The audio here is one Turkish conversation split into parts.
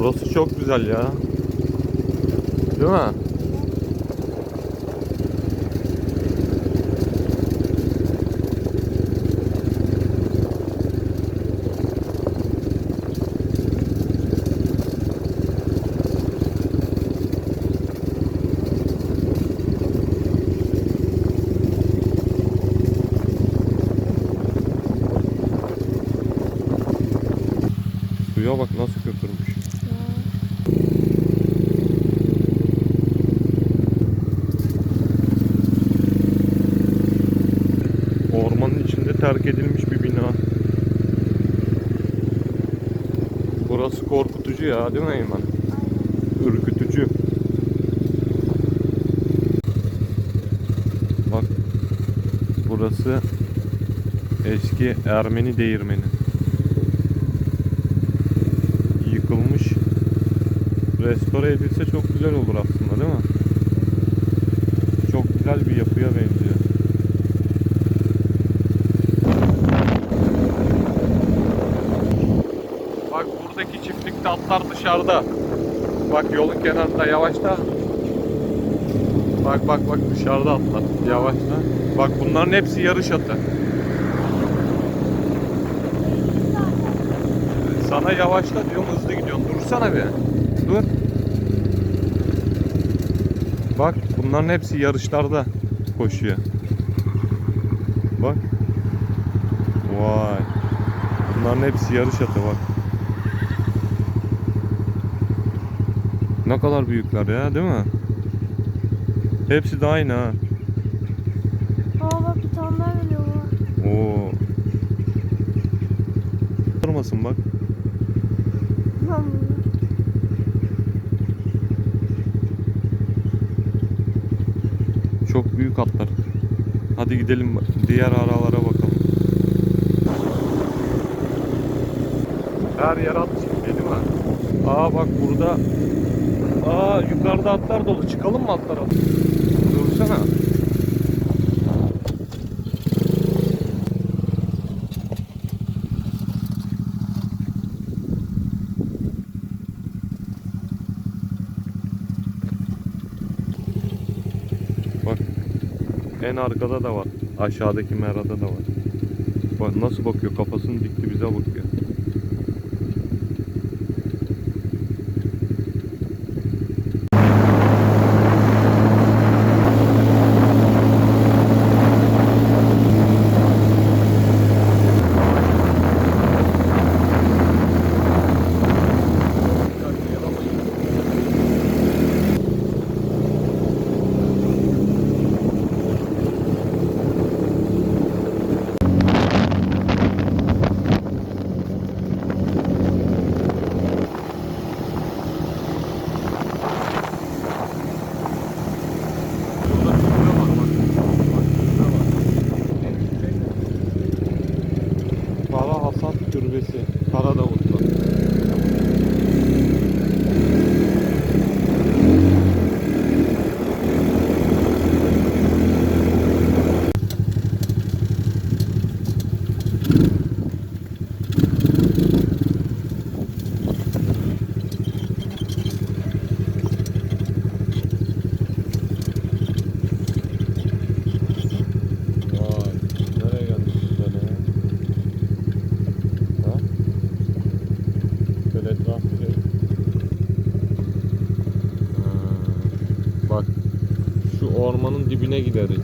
Burası çok güzel ya. Değil mi? Suya bak nasıl köpürmüş. Ormanın içinde terk edilmiş bir bina. Burası korkutucu ya değil mi Eymen? Ürkütücü. Bak burası eski Ermeni değirmeni. Yıkılmış. Restore edilse çok güzel olur aslında değil mi? Çok güzel bir yapıya benziyor. Bak buradaki çiftlikte atlar dışarıda. Bak yolun kenarında yavaşla. Bak bak bak dışarıda atlar. Yavaşla. Bak bunların hepsi yarış atı. Sana yavaşla diyorum hızlı gidiyorsun. Dursana bir. Dur. Bak bunların hepsi yarışlarda koşuyor. Bak. Vay. Bunların hepsi yarış atı bak. Ne kadar büyükler ya değil mi? Hepsi de aynı ha. Aa bak bir tane daha geliyor. Oo. Durmasın bak. Bunu. Çok büyük atlar. Hadi gidelim diğer aralara bakalım. Her yer at şimdi değil mi? Aa bak burada. Aa yukarıda atlar dolu. Çıkalım mı atlara? Dursana. Bak en arkada da var. Aşağıdaki merada da var. Bak nasıl bakıyor kafasını dikti bize bakıyor. Burada türbe var bak. Bak türbe var. Kara Hasan Türbesi. Karadavut'ta. Vay, nereye geldik biz böyle ya? Ha? Böyle etraf bir şey. Ha, Bak, şu ormanın dibine gideriz.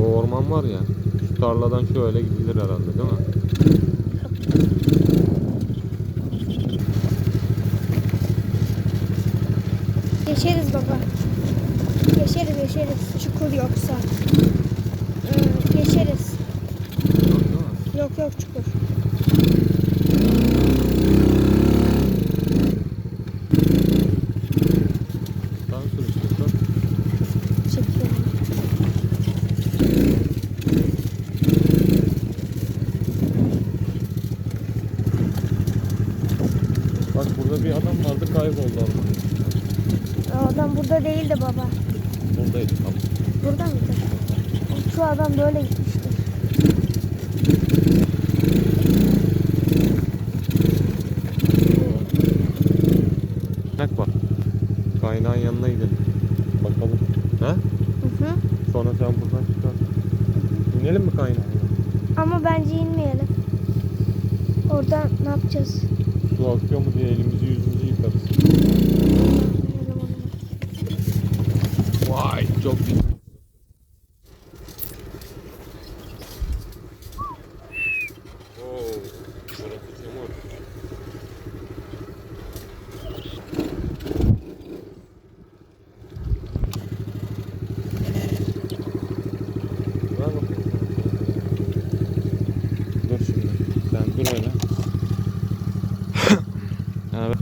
O orman var ya, şu tarladan şöyle gidilir herhalde değil mi? Geçeriz baba. Geçeriz geçeriz. Çukur yoksa. Ee, geçeriz. Yok yok çukur. Sen sür istiyorsan. Çekiyorum. Bak burada bir adam vardı kayboldu ormanda. Aa, Adam burada değildi baba. Buradaydı tam. Burada mıydı? Şu adam böyle gitmişti. kaynağın yanına gidelim. Bakalım. He? Hı hı. Sonra sen buradan çıkar. İnelim mi kaynağına? Ama bence inmeyelim. Oradan ne yapacağız? Su akıyor mu diye elimizi yüzümüzü yıkarız. Vay çok güzel. Oo, burası çamur. Ver bakayım. Dur şimdi. Sen dur öyle. Evet.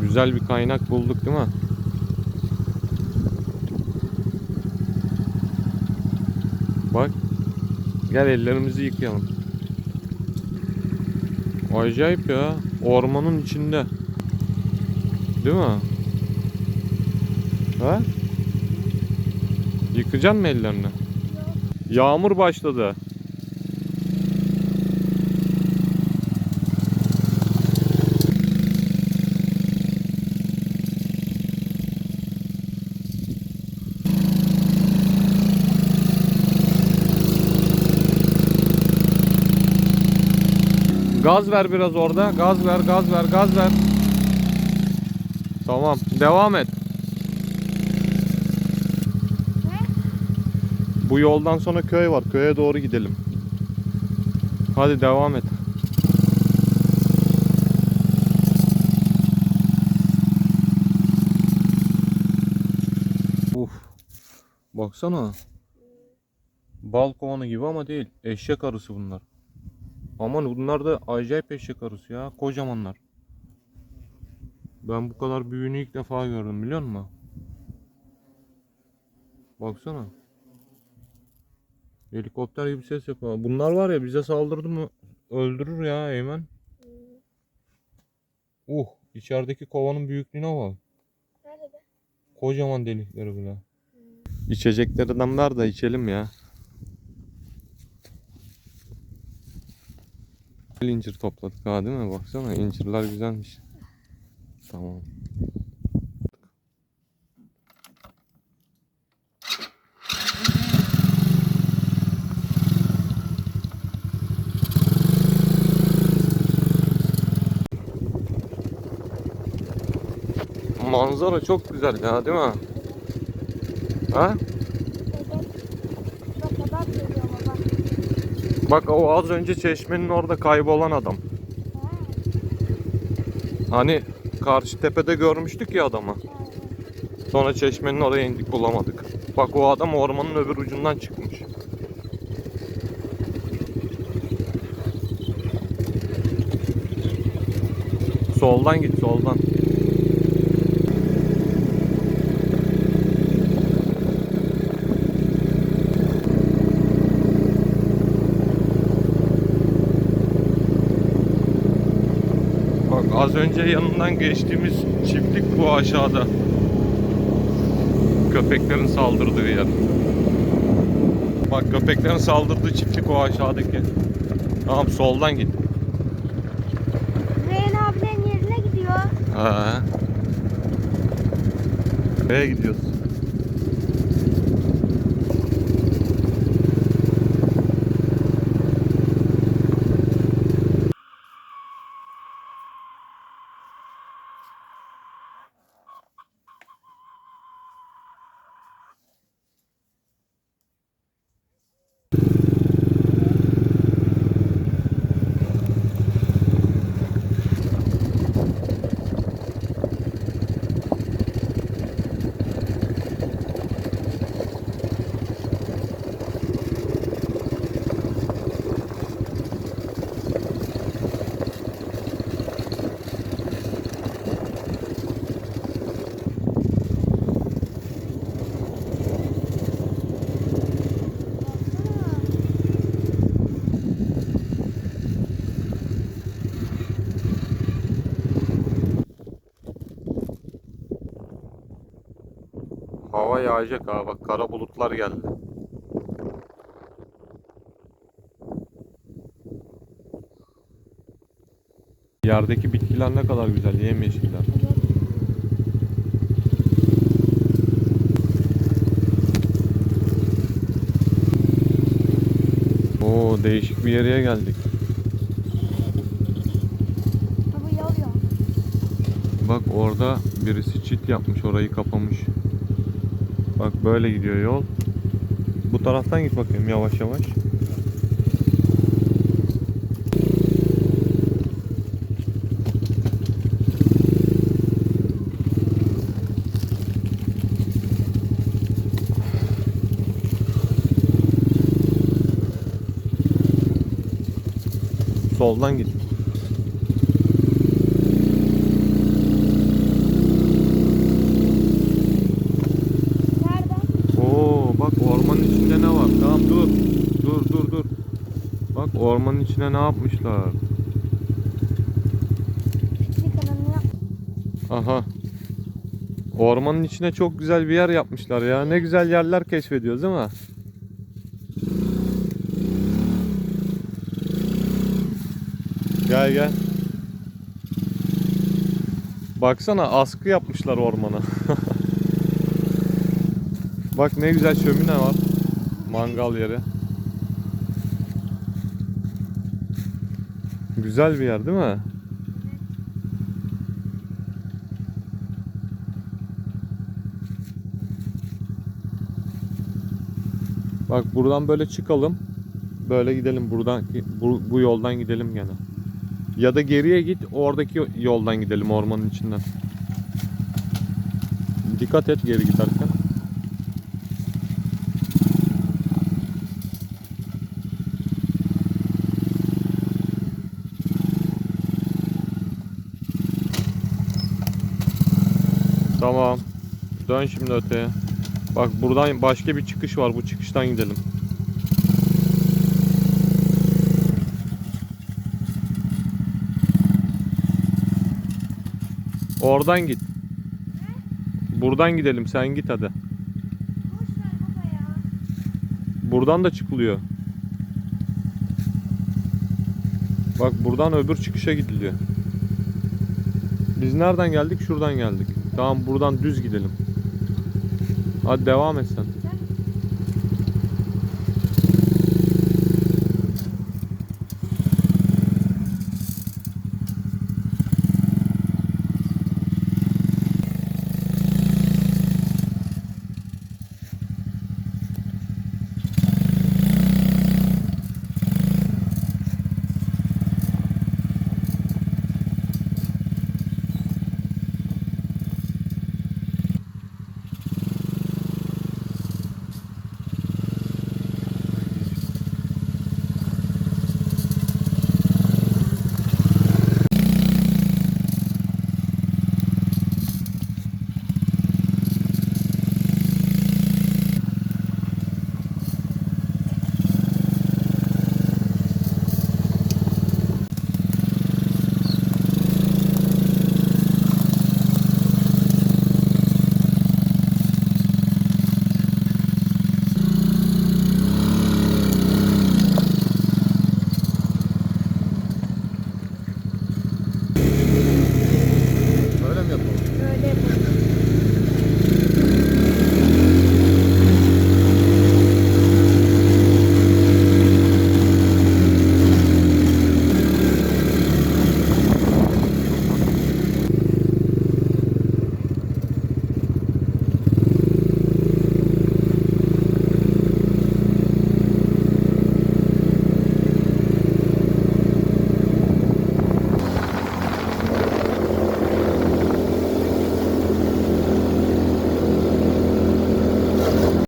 Güzel bir kaynak bulduk değil mi? Bak. Gel ellerimizi yıkayalım. Acayip ya. Ormanın içinde. Değil mi? Ha? Yıkacaksın mı ellerini? Yağmur başladı. Gaz ver biraz orada. Gaz ver, gaz ver, gaz ver. Tamam, devam et. Bu yoldan sonra köy var. Köye doğru gidelim. Hadi devam et. Uf. Baksana. Bal kovanı gibi ama değil. Eşek arısı bunlar. Aman bunlar da acayip eşek arısı ya. Kocamanlar. Ben bu kadar büyüğünü ilk defa gördüm biliyor musun? Baksana. Helikopter gibi ses yapıyor. Bunlar var ya bize saldırdı mı öldürür ya Eymen. Uh içerideki kovanın büyüklüğüne bak. Nerede? Kocaman delikleri bile. İçeceklerden ver de içelim ya. İncir topladık ha değil mi? Baksana incirler güzelmiş. Tamam. Manzara çok güzel ya değil mi? Ha? Bak bak geliyor baba. Bak o az önce çeşmenin orada kaybolan adam. Hani karşı tepede görmüştük ya adamı. Sonra çeşmenin oraya indik bulamadık. Bak o adam ormanın öbür ucundan çıkmış. Soldan git soldan. Bak az önce yanından geçtiğimiz çiftlik bu aşağıda. Köpeklerin saldırdığı yer. Bak köpeklerin saldırdığı çiftlik o aşağıdaki. Tamam soldan git. Reyhan abilerin yerine gidiyor. Ha. Nereye gidiyorsun? Hava yağacak ha. Bak kara bulutlar geldi. Yerdeki bitkiler ne kadar güzel. Yemyeşiller. Oo değişik bir yere geldik. Bak orada birisi çit yapmış orayı kapamış. Bak böyle gidiyor yol. Bu taraftan git bakayım yavaş yavaş. Soldan git. Nereden? Oo bak ormanın içinde ne var? Tamam dur. Dur dur dur. Bak ormanın içine ne yapmışlar? Aha. Ormanın içine çok güzel bir yer yapmışlar ya. Ne güzel yerler keşfediyoruz değil mi? Gel gel. Baksana askı yapmışlar ormana. Bak ne güzel şömine var. Mangal yeri. Güzel bir yer değil mi? Bak buradan böyle çıkalım. Böyle gidelim buradan bu, bu yoldan gidelim gene. Ya da geriye git oradaki yoldan gidelim ormanın içinden. Dikkat et geri giderken. Tamam. Dön şimdi öteye. Bak buradan başka bir çıkış var. Bu çıkıştan gidelim. Oradan git. Buradan gidelim. Sen git hadi. Buradan da çıkılıyor. Bak buradan öbür çıkışa gidiliyor. Biz nereden geldik? Şuradan geldik. Tamam buradan düz gidelim. Hadi devam et sen.